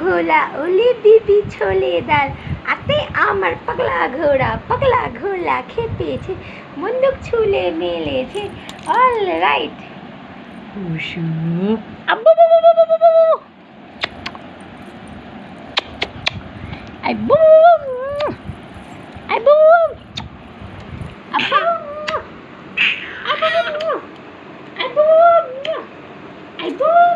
ঘোলা ওলি বিবি ছোলে ডাল আতে আমার পাগলা ঘোড়া পাগলা ঘোড়া খেপেছে বন্দুক ছুলে মেলেছে অল রাইট আই বু আই বু আব্বু আব্বু আই বু আই বু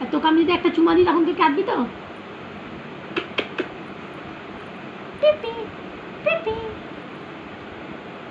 আর তোকে আমি যদি একটা চুমা দিই তখন তুই কাঁদবি তো?